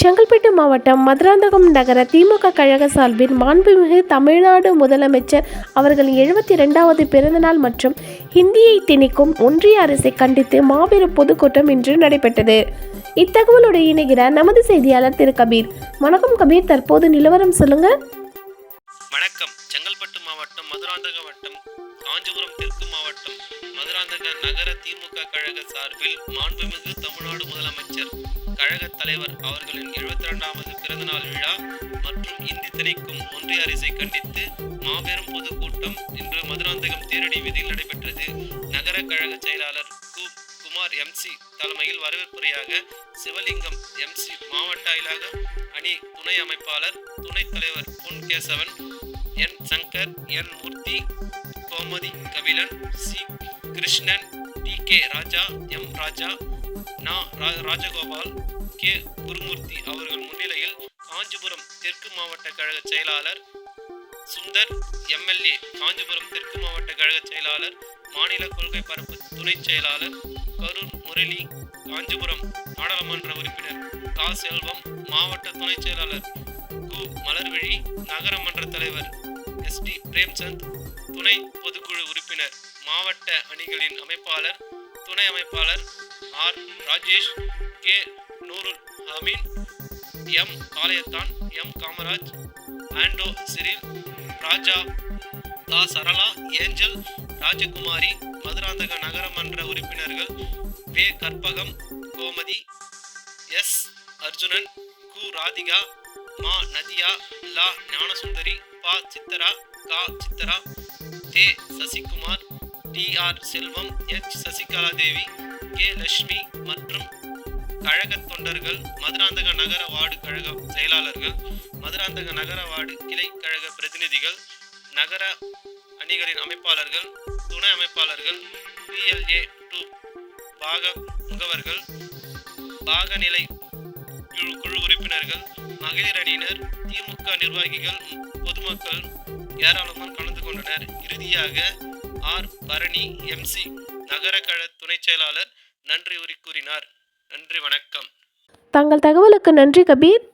செங்கல்பட்டு மாவட்டம் மதுராந்தகம் நகர திமுக கழக சார்பில் மாண்புமிகு தமிழ்நாடு முதலமைச்சர் அவர்களின் எழுபத்தி இரண்டாவது பிறந்தநாள் மற்றும் ஹிந்தியை திணிக்கும் ஒன்றிய அரசை கண்டித்து மாபெரும் பொதுக்கூட்டம் இன்று நடைபெற்றது. இத்தகவலோடு இணைகிற நமது செய்தியாளர் திரு. கபீர். வணக்கம் கபீர். தற்போது நிலவரம் சொல்லுங்க. வணக்கம். செங்கல்பட்டு மாவட்டம் மதுராந்தகம் வட்டம் காஞ்சிபுரம் தெற்கு மாவட்டம் மதுராந்தக நகர திமுக கழக சார்பில் மாண்புமிகு தமிழ்நாடு முதலமைச்சர் கழக தலைவர் அவர்களின் எழுபத்தி இரண்டாவது பிறந்தநாள் விழா மற்றும் இந்தி திணைக்கும் ஒன்றிய அரசை கண்டித்து மாபெரும் பொதுக்கூட்டம் இன்று மதுராந்தகம் தேரடி வீதியில் நடைபெற்றது. நகர கழக செயலாளர் கு குமார் எம்சி தலைமையில் வரவேற்புரையாக சிவலிங்கம் எம்சி மாவட்ட அயலாக அணி துணை அமைப்பாளர் துணைத் தலைவர் Pon Kesavan N Shankar N Murthy Gomathi Kabilan C Krishnan T K Raja M Raja நா ராஜகோபால் கே குருமூர்த்தி அவர்கள் முன்னிலையில் காஞ்சிபுரம் தெற்கு மாவட்ட கழக செயலாளர் சுந்தர் எம்எல்ஏ காஞ்சிபுரம் தெற்கு மாவட்ட கழக செயலாளர் மாநில கொள்கை பரப்பு துணை செயலாளர் கரூர் முரளி காஞ்சிபுரம் நாடாளுமன்ற உறுப்பினர் கா செல்வம் மாவட்ட துணை செயலாளர் கு மலர்விழி நகரமன்ற தலைவர் எஸ் டி பிரேம்சந்த் துணை பொதுக்குழு உறுப்பினர் மாவட்ட அணிகளின் அமைப்பாளர் துணை அமைப்பாளர் R. Rajesh K. Noorul Ameen M. Kalaiyathan M. Kamaraj Anto Cyril Raja தா. சரளா ஏஞ்சல் ராஜகுமாரி மதுராந்தக நகரமன்ற உறுப்பினர்கள் வே. கற்பகம் கோமதி எஸ். அர்ஜுனன் கு. ராதிகா மா. நதியா லா. ஞானசுந்தரி பா. சித்தரா கா. சித்தரா தே Sasikumar T R Selvam H Sasikala Devi K Lakshmi மற்றும் கழக தொண்டர்கள் மதுராந்தக நகர வார்டு கழக செயலாளர்கள் மதுராந்தக நகர வார்டு கிளை கழக பிரதிநிதிகள் நகர அணிகளின் அமைப்பாளர்கள் துணை அமைப்பாளர்கள் பிஎல்ஏ டூ பாக முகவர்கள் பாகநிலை குழு குழு உறுப்பினர்கள் மகளிர் அணியினர் திமுக நிர்வாகிகள் பொதுமக்கள் ஏராளமார் கலந்து கொண்டனர். இறுதியாக ஆர். பரணி எம்சி நகர கழ துணைச் செயலாளர் நன்றி உரி கூறினார். நன்றி வணக்கம். தங்கள் தகவலுக்கு நன்றி கபீர்.